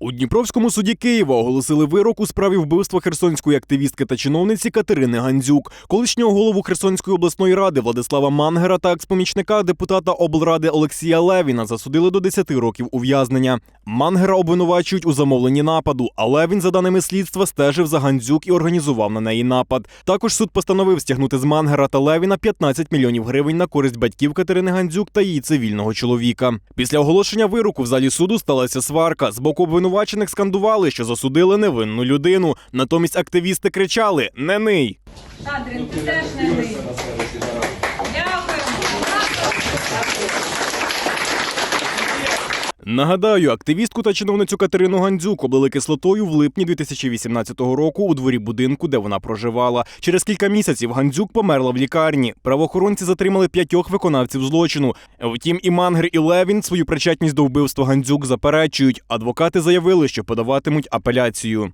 У Дніпровському суді Києва оголосили вирок у справі вбивства херсонської активістки та чиновниці Катерини Гандзюк, колишнього голову Херсонської обласної ради Владислава Мангера та експомічника депутата облради Олексія Левіна засудили до 10 років ув'язнення. Мангера обвинувачують у замовленні нападу, а Левін, за даними слідства, стежив за Гандзюк і організував на неї напад. Також суд постановив стягнути з Мангера та Левіна 15 мільйонів гривень на користь батьків Катерини Гандзюк та її цивільного чоловіка. Після оголошення вироку в залі суду сталася сварка. З боку обвинувачених скандували, що засудили невинну людину. Натомість активісти кричали Не ний. Адрін, ти теж не мий. Нагадаю, активістку та чиновницю Катерину Гандзюк облили кислотою в липні 2018 року у дворі будинку, де вона проживала. Через кілька місяців Гандзюк померла в лікарні. Правоохоронці затримали п'ятьох виконавців злочину. Втім, і Мангер, і Левін свою причетність до вбивства Гандзюк заперечують. Адвокати заявили, що подаватимуть апеляцію.